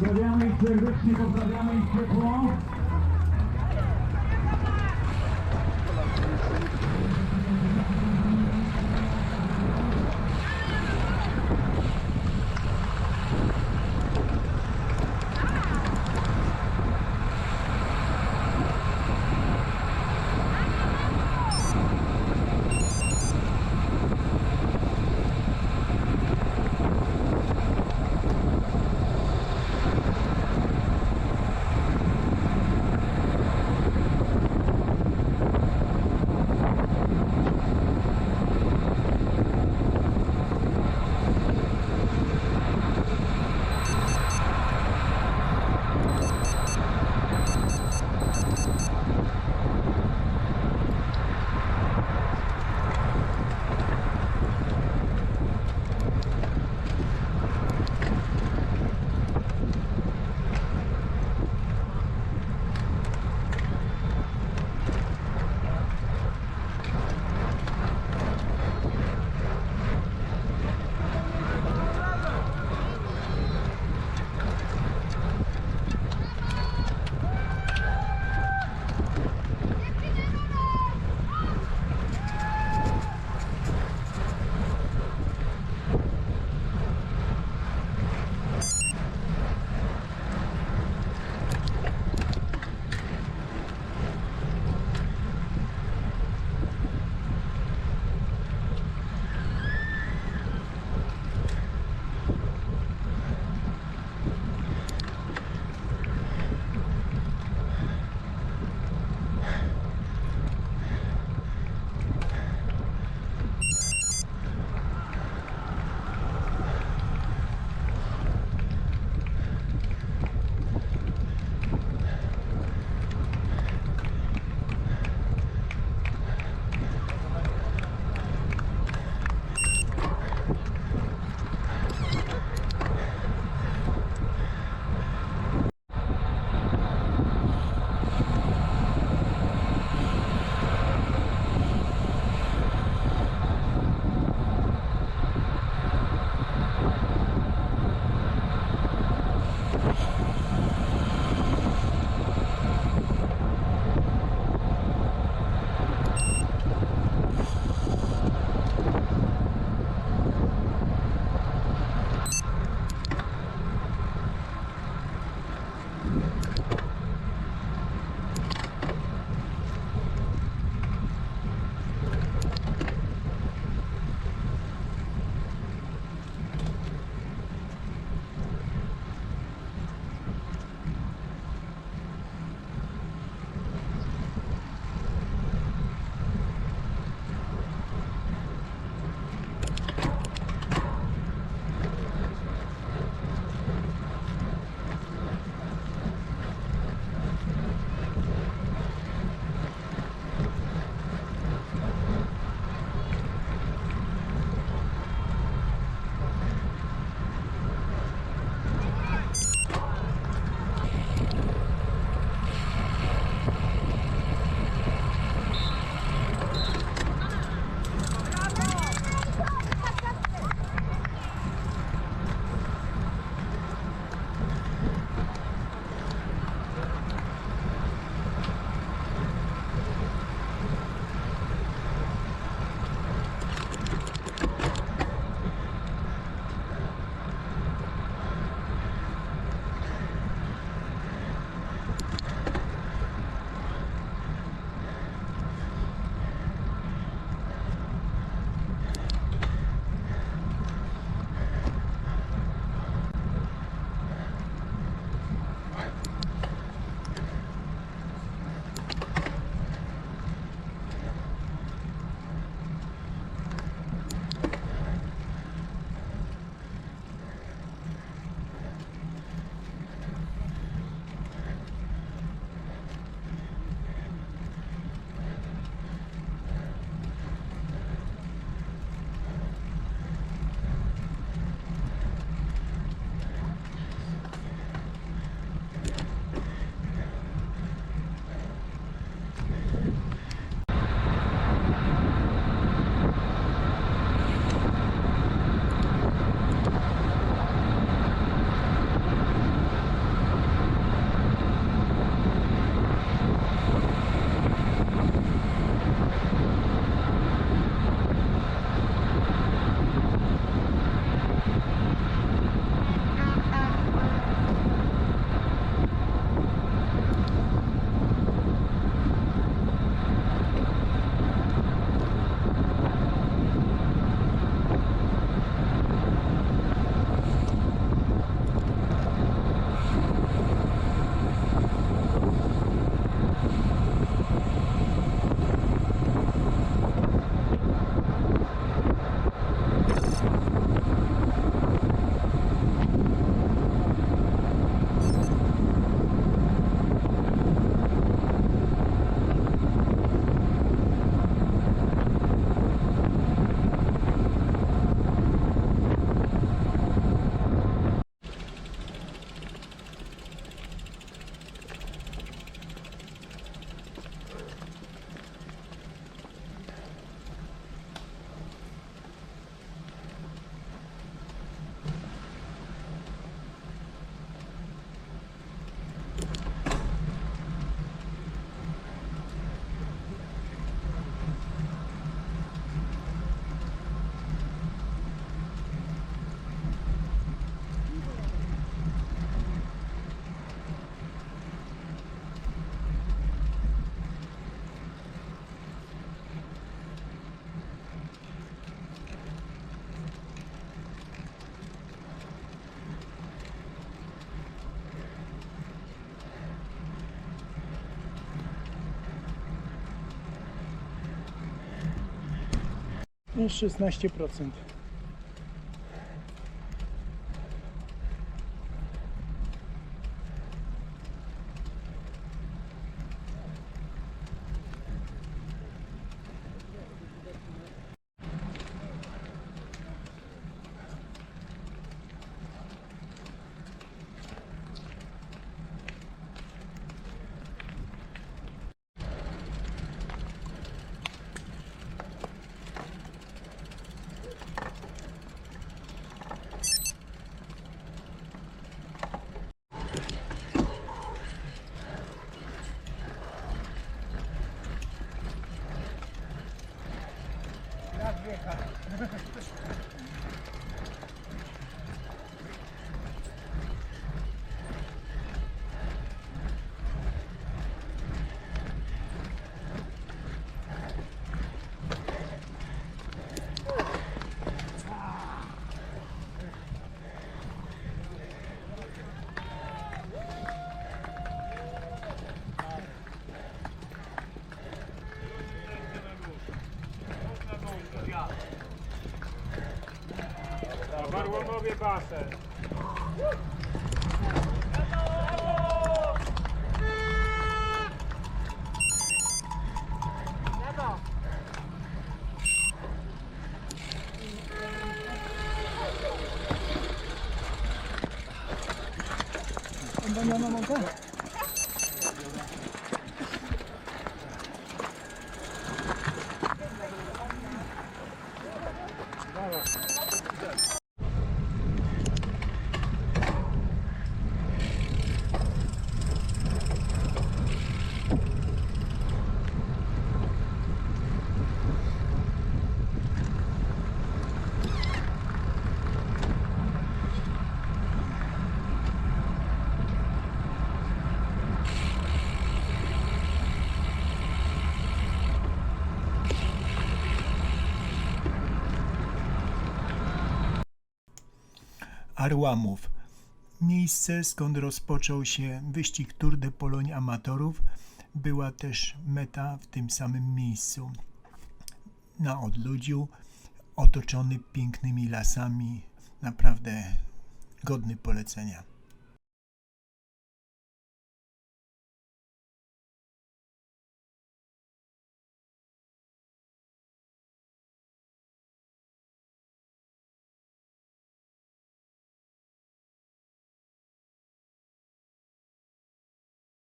Pozdrawiamy ich serdecznie, pozdrawiamy ich ciepło. No 16%. як віка. Barłonowie basen. Mogę? Arłamów. Miejsce, skąd rozpoczął się wyścig Tour de Pologne amatorów, była też meta w tym samym miejscu. Na odludziu, otoczony pięknymi lasami, naprawdę godny polecenia.